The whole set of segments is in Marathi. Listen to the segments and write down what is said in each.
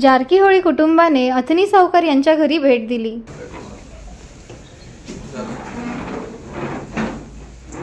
जारकीहोळी कुटुंबाने अथनी सावकार यांच्या घरी भेट दिली.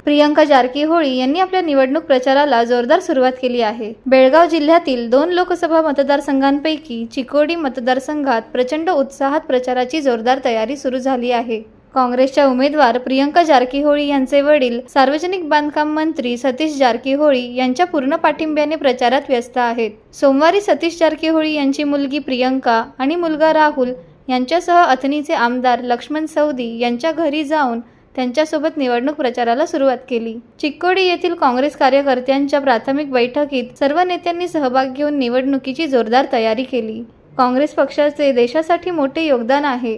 प्रियंका जारकीहोळी यांनी आपल्या निवडणूक प्रचाराला जोरदार सुरुवात केली आहे. बेळगाव जिल्ह्यातील दोन लोकसभा मतदारसंघांपैकी चिकोडी मतदारसंघात प्रचंड उत्साहात प्रचाराची जोरदार तयारी सुरू झाली आहे. काँग्रेसच्या उमेदवार प्रियंका जारकीहोळी यांचे वडील सार्वजनिक बांधकाम मंत्री सतीश जारकीहोळी यांच्या पूर्ण पाठिंब्याने प्रचारात व्यस्त आहेत. सोमवारी सतीश जारकीहोळी यांची मुलगी प्रियंका आणि मुलगा राहुल यांच्यासह अथनीचे आमदार लक्ष्मण सौदी यांच्या घरी जाऊन त्यांच्यासोबत निवडणूक प्रचाराला सुरुवात केली. चिक्कोडी येथील काँग्रेस कार्यकर्त्यांच्या प्राथमिक बैठकीत सर्व नेत्यांनी सहभाग घेऊन निवडणुकीची जोरदार तयारी केली. काँग्रेस पक्षाचे देशासाठी मोठे योगदान आहे.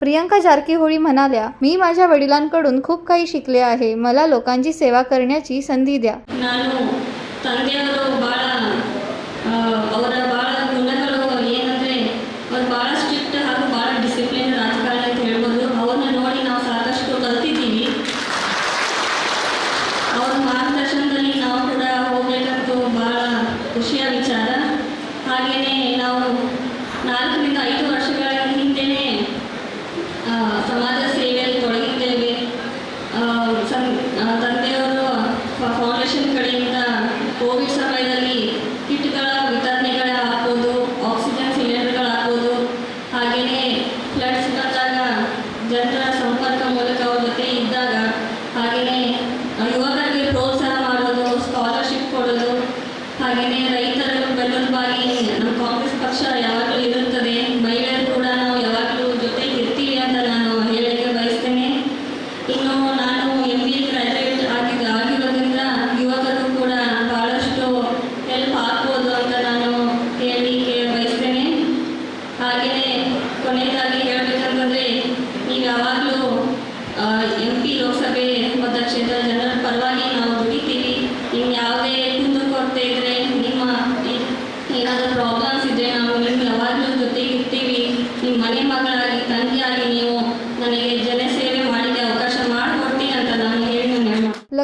प्रियंका जारकीहोळी म्हणाल्या मी माझ्या वडिलांकडून खूप काही शिकले आहे. मला लोकांची सेवा करण्याची संधी द्या. ನಾಲ್ಕರಿಂದ ಐದು ವರ್ಷಗಳ ಹಿಂದೆಯೇ ಸಮಾಜ ಸೇವೆಯಲ್ಲಿ ತೊಡಗಿದ್ದೇವೆ. ತಂದೆಯವರು ಫೌಂಡೇಶನ್ ಕಡೆಯಿಂದ ಕೋವಿಡ್ ಸಮಯದಲ್ಲಿ ಕಿಟ್ಗಳ ವಿತರಣೆಗಳ ಹಾಕ್ಬೋದು ಆಕ್ಸಿಜನ್ ಸಿಲಿಂಡರ್ಗಳು ಹಾಕೋದು ಹಾಗೆಯೇ ಫ್ಲಡ್ಸ್ ಬಂದಾಗ ಜನರ ಸಂಪರ್ಕ ಮೂಲಕ ಅವ್ರ ಜೊತೆ ಇದ್ದಾಗ ಹಾಗೆಯೇ ಯುವಕರಿಗೆ ಪ್ರೋತ್ಸಾಹ ಮಾಡೋದು ಸ್ಕಾಲರ್ಶಿಪ್ ಕೊಡೋದು ಹಾಗೆಯೇ ರೈತರ ಬೆಂಬಲವಾಗಿ ನಮ್ಮ ಕಾಂಗ್ರೆಸ್ ಪಕ್ಷ ಯಾವಾಗಲೂ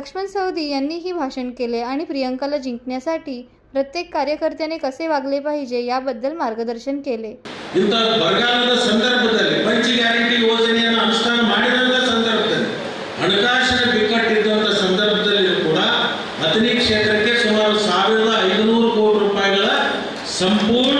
लक्ष्मण सौदी यांनीही भाषण केले आणि प्रियंकाला जिंकण्यासाठी प्रत्येक कार्यकर्त्याने कसे वागले पाहिजे याबद्दल मार्गदर्शन केले. ಸಂಪೂರ್ಣ